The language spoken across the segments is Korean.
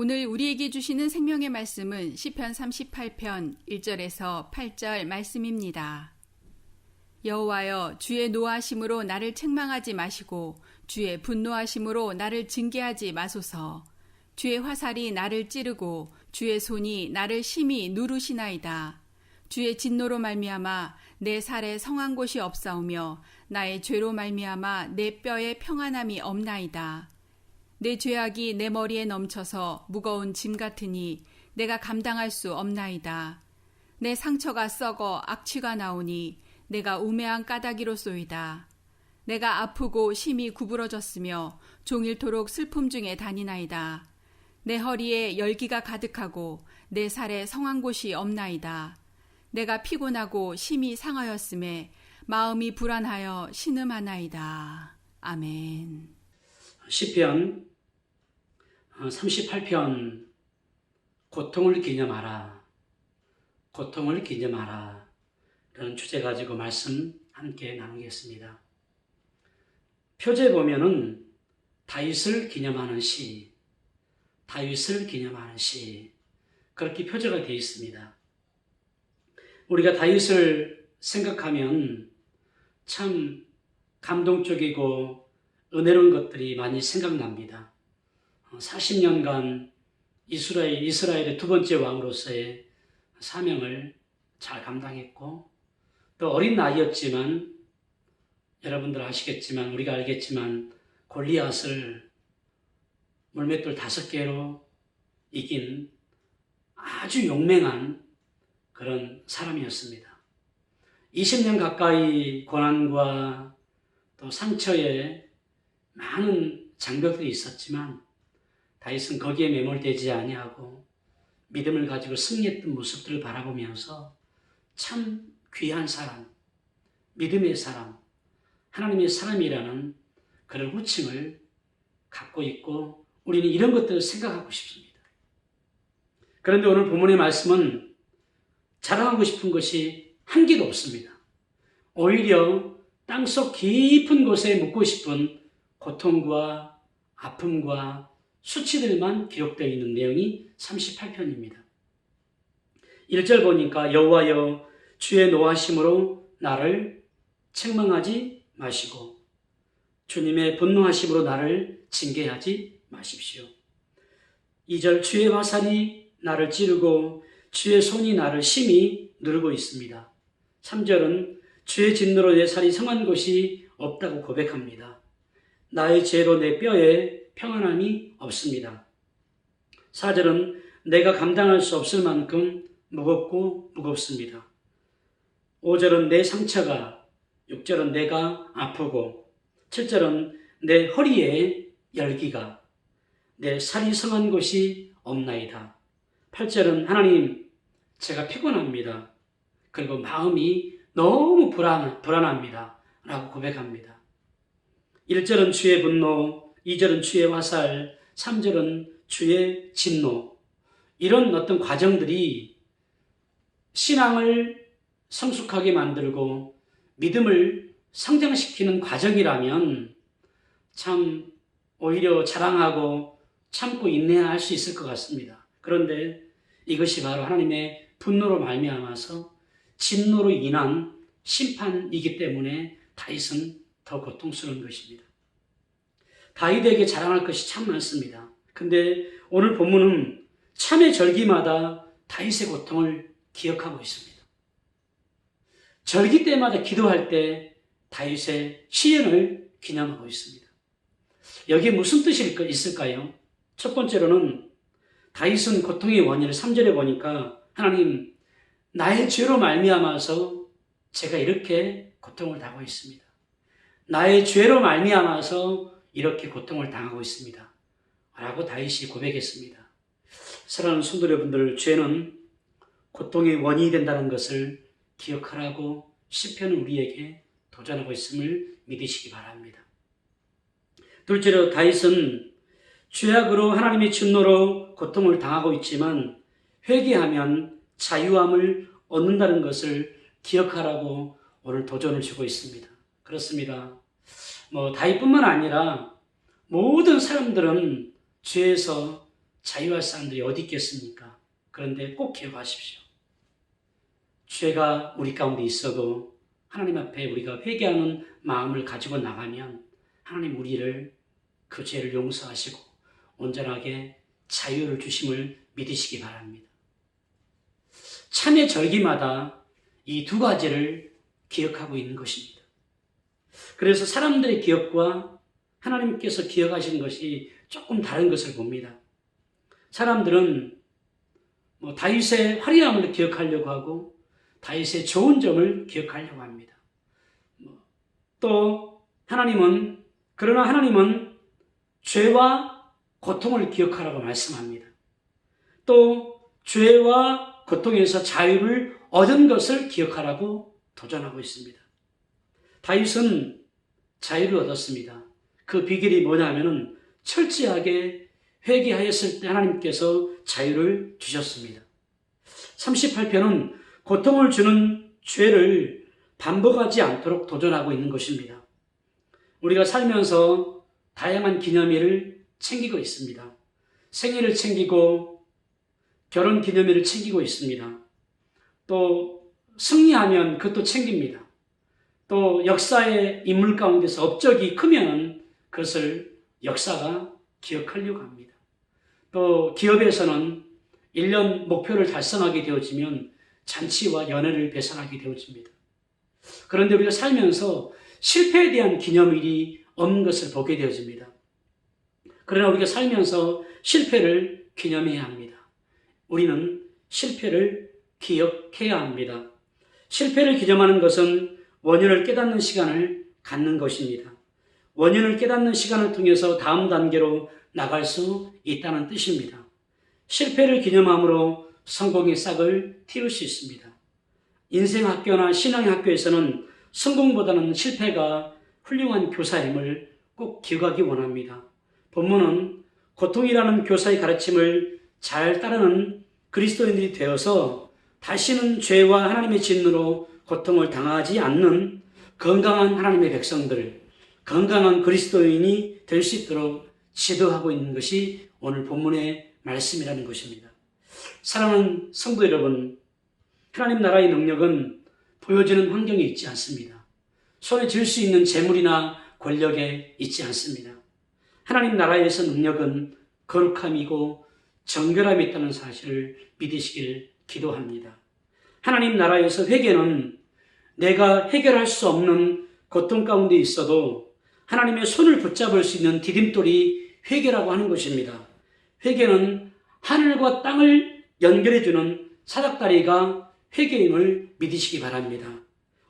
오늘 우리에게 주시는 생명의 말씀은 시편 38편 1절에서 8절 말씀입니다. 여호와여 주의 노하심으로 나를 책망하지 마시고 주의 분노하심으로 나를 징계하지 마소서. 주의 화살이 나를 찌르고 주의 손이 나를 심히 누르시나이다. 주의 진노로 말미암아 내 살에 성한 곳이 없사오며 나의 죄로 말미암아 내 뼈에 평안함이 없나이다. 내 죄악이 내 머리에 넘쳐서 무거운 짐 같으니 내가 감당할 수 없나이다. 내 상처가 썩어 악취가 나오니 내가 우매한 까닭이로소이다. 내가 아프고 심히 구부러졌으며 종일토록 슬픔 중에 다니나이다. 내 허리에 열기가 가득하고 내 살에 성한 곳이 없나이다. 내가 피곤하고 심히 상하였음에 마음이 불안하여 신음하나이다. 아멘. 시편 38편 고통을 기념하라. 고통을 기념하라. 이런 주제 가지고 말씀 함께 나누겠습니다. 표제 보면은 다윗을 기념하는 시, 다윗을 기념하는 시 그렇게 표제가 되어 있습니다. 우리가 다윗을 생각하면 참 감동적이고 은혜로운 것들이 많이 생각납니다. 40년간 이스라엘, 이스라엘의 두 번째 왕으로서의 사명을 잘 감당했고, 또 어린 나이였지만, 여러분들 아시겠지만, 우리가 알겠지만, 골리앗을 물맷돌 다섯 개로 이긴 아주 용맹한 그런 사람이었습니다. 20년 가까이 고난과 또 상처에 많은 장벽들이 있었지만 다윗은 거기에 매몰되지 아니하고 믿음을 가지고 승리했던 모습들을 바라보면서 참 귀한 사람, 믿음의 사람, 하나님의 사람이라는 그런 호칭을 갖고 있고 우리는 이런 것들을 생각하고 싶습니다. 그런데 오늘 본문의 말씀은 자랑하고 싶은 것이 한 개도 없습니다. 오히려 땅속 깊은 곳에 묻고 싶은 고통과 아픔과 수치들만 기록되어 있는 내용이 38편입니다. 1절 보니까 여호와여 주의 노하심으로 나를 책망하지 마시고 주님의 분노하심으로 나를 징계하지 마십시오. 2절 주의 화살이 나를 찌르고 주의 손이 나를 심히 누르고 있습니다. 3절은 주의 진노로 내 살이 성한 것이 없다고 고백합니다. 나의 죄로 내 뼈에 평안함이 없습니다. 4절은 내가 감당할 수 없을 만큼 무겁고 무겁습니다. 5절은 내 상처가, 6절은 내가 아프고, 7절은 내 허리에 열기가, 내 살이 성한 곳이 없나이다. 8절은 하나님, 제가 피곤합니다. 그리고 마음이 너무 불안, 불안합니다. 라고 고백합니다. 1절은 주의 분노, 2절은 주의 화살, 3절은 주의 진노. 이런 어떤 과정들이 신앙을 성숙하게 만들고 믿음을 성장시키는 과정이라면 참 오히려 자랑하고 참고 인내할 수 있을 것 같습니다. 그런데 이것이 바로 하나님의 분노로 말미암아서 진노로 인한 심판이기 때문에 다윗은 더 고통스러운 것입니다. 다윗에게 자랑할 것이 참 많습니다. 근데 오늘 본문은 참의 절기마다 다윗의 고통을 기억하고 있습니다. 절기 때마다 기도할 때 다윗의 시연을 기념하고 있습니다. 여기에 무슨 뜻이 있을까요? 첫 번째로는 다윗은 고통의 원인을 3절에 보니까 하나님 나의 죄로 말미암아서 제가 이렇게 고통을 당하고 있습니다. 나의 죄로 말미암아서 이렇게 고통을 당하고 있습니다. 라고 다윗이 고백했습니다. 사랑하는 성도 여러분들, 죄는 고통의 원인이 된다는 것을 기억하라고 시편은 우리에게 도전하고 있음을 믿으시기 바랍니다. 둘째로 다윗은 죄악으로 하나님의 진노로 고통을 당하고 있지만 회개하면 자유함을 얻는다는 것을 기억하라고 오늘 도전을 주고 있습니다. 그렇습니다. 뭐 다윗뿐만 아니라 모든 사람들은 죄에서 자유할 사람들이 어디 있겠습니까? 그런데 꼭 기억하십시오. 죄가 우리 가운데 있어도 하나님 앞에 우리가 회개하는 마음을 가지고 나가면 하나님 우리를 그 죄를 용서하시고 온전하게 자유를 주심을 믿으시기 바랍니다. 참의 절기마다 이 두 가지를 기억하고 있는 것입니다. 그래서 사람들의 기억과 하나님께서 기억하시는 것이 조금 다른 것을 봅니다. 사람들은 뭐 다윗의 화려함을 기억하려고 하고 다윗의 좋은 점을 기억하려고 합니다. 뭐또 하나님은 그러나 하나님은 죄와 고통을 기억하라고 말씀합니다. 또 죄와 고통에서 자유를 얻은 것을 기억하라고 도전하고 있습니다. 다윗은 자유를 얻었습니다. 그 비결이 뭐냐면은 철저하게 회개하였을 때 하나님께서 자유를 주셨습니다. 38편은 고통을 주는 죄를 반복하지 않도록 도전하고 있는 것입니다. 우리가 살면서 다양한 기념일을 챙기고 있습니다. 생일을 챙기고 결혼 기념일을 챙기고 있습니다. 또 승리하면 그것도 챙깁니다. 또 역사의 인물 가운데서 업적이 크면 그것을 역사가 기억하려고 합니다. 또 기업에서는 1년 목표를 달성하게 되어지면 잔치와 연회를 배상하게 되어집니다. 그런데 우리가 살면서 실패에 대한 기념일이 없는 것을 보게 되어집니다. 그러나 우리가 살면서 실패를 기념해야 합니다. 우리는 실패를 기억해야 합니다. 실패를 기념하는 것은 원인을 깨닫는 시간을 갖는 것입니다. 원인을 깨닫는 시간을 통해서 다음 단계로 나갈 수 있다는 뜻입니다. 실패를 기념함으로 성공의 싹을 틔울 수 있습니다. 인생 학교나 신앙의 학교에서는 성공보다는 실패가 훌륭한 교사임을 꼭 기억하기 원합니다. 본문은 고통이라는 교사의 가르침을 잘 따르는 그리스도인들이 되어서 다시는 죄와 하나님의 진노로 고통을 당하지 않는 건강한 하나님의 백성들, 건강한 그리스도인이 될 수 있도록 지도하고 있는 것이 오늘 본문의 말씀이라는 것입니다. 사랑하는 성도 여러분, 하나님 나라의 능력은 보여지는 환경에 있지 않습니다. 손에 쥘 수 있는 재물이나 권력에 있지 않습니다. 하나님 나라에서 능력은 거룩함이고 정결함이 있다는 사실을 믿으시길 기도합니다. 하나님 나라에서 회개는 내가 해결할 수 없는 고통 가운데 있어도 하나님의 손을 붙잡을 수 있는 디딤돌이 회개라고 하는 것입니다. 회개는 하늘과 땅을 연결해주는 사닥다리가 회개임을 믿으시기 바랍니다.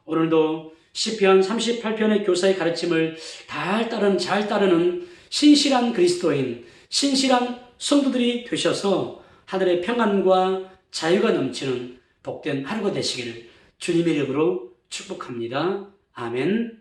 오늘도 시편 38편의 교사의 가르침을 잘 따르는, 잘 따르는 신실한 그리스도인, 신실한 성도들이 되셔서 하늘의 평안과 자유가 넘치는 복된 하루가 되시기를 주님의 이름으로 축복합니다. 아멘.